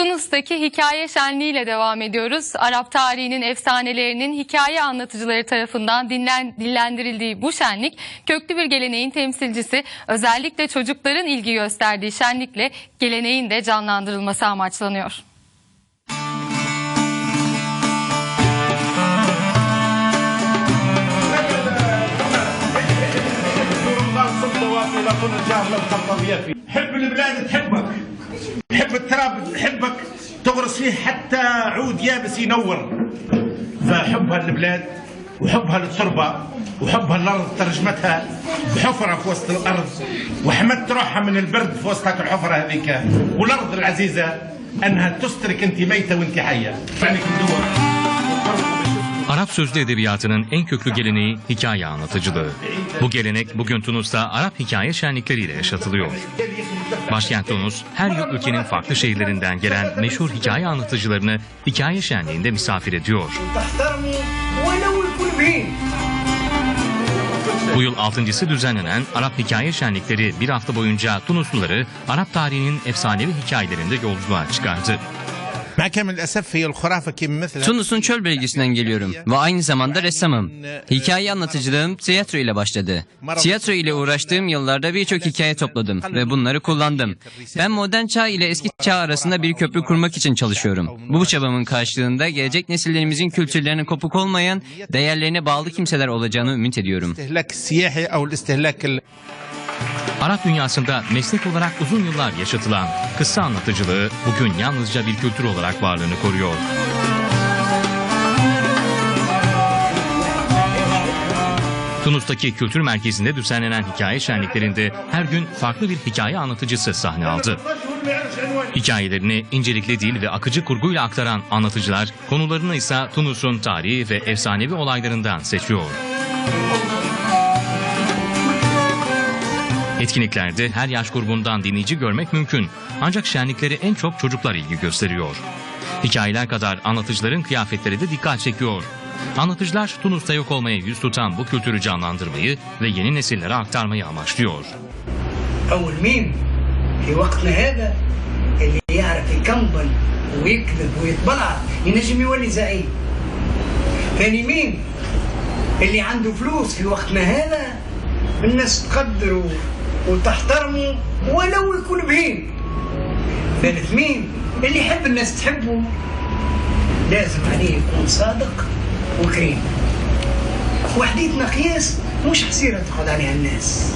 Tunus'taki hikaye şenliğiyle devam ediyoruz. Arap tarihinin efsanelerinin hikaye anlatıcıları tarafından dinlen, dillendirildiği bu şenlik köklü bir geleneğin temsilcisi özellikle çocukların ilgi gösterdiği şenlikle geleneğin de canlandırılması amaçlanıyor. حب البلاد تحبك نحب التراب نحبك تغرس فيه حتى عود يابس ينور فحبها للبلاد وحبها للتربة وحبها للأرض ترجمتها بحفرة في وسط الأرض وحمدت روحها من البرد في وسط الحفرة هذيك والأرض العزيزة أنها تسترك أنت ميتة وأنت حية. فعنك ندور. Arap sözlü edebiyatının en köklü geleneği hikaye anlatıcılığı. Bu gelenek bugün Tunus'ta Arap hikaye şenlikleriyle yaşatılıyor. Başkent Tunus, her yıl ülkenin farklı şehirlerinden gelen meşhur hikaye anlatıcılarını hikaye şenliğinde misafir ediyor. Bu yıl altıncısı düzenlenen Arap Hikaye Şenlikleri bir hafta boyunca Tunusluları Arap tarihinin efsanevi hikayelerinde yolculuğa çıkardı. Tunus'un çöl bölgesinden geliyorum ve aynı zamanda ressamım. Hikaye anlatıcılığım tiyatro ile başladı. Tiyatro ile uğraştığım yıllarda birçok hikaye topladım ve bunları kullandım. Ben modern çağ ile eski çağ arasında bir köprü kurmak için çalışıyorum. Bu çabamın karşılığında gelecek nesillerimizin kültürlerine kopuk olmayan, değerlerine bağlı kimseler olacağını ümit ediyorum. Arap dünyasında meslek olarak uzun yıllar yaşatılan kıssa anlatıcılığı bugün yalnızca bir kültür olarak varlığını koruyor. Tunus'taki kültür merkezinde düzenlenen hikaye şenliklerinde her gün farklı bir hikaye anlatıcısı sahne aldı. Hikayelerini incelikli dil ve akıcı kurguyla aktaran anlatıcılar konularını ise Tunus'un tarihi ve efsanevi olaylarından seçiyor. Etkinliklerde her yaş grubundan dinleyici görmek mümkün. Ancak şenlikleri en çok çocuklar ilgi gösteriyor. Hikayeler kadar anlatıcıların kıyafetleri de dikkat çekiyor. Anlatıcılar Tunus'ta yok olmaya yüz tutan bu kültürü canlandırmayı ve yeni nesillere aktarmayı amaçlıyor. أول مين في وقتنا هذا اللي يعرف يكمبل ويكذب ويتبلع ينجم يولي زعيم ثاني مين اللي عنده فلوس في وقتنا هذا الناس تقدره وتحترمه ولو يكون بهين. ثالث مين اللي يحب الناس تحبه لازم عليه يكون صادق وكريم. وحديتنا قياس مش حسيرة تقعد عليها الناس.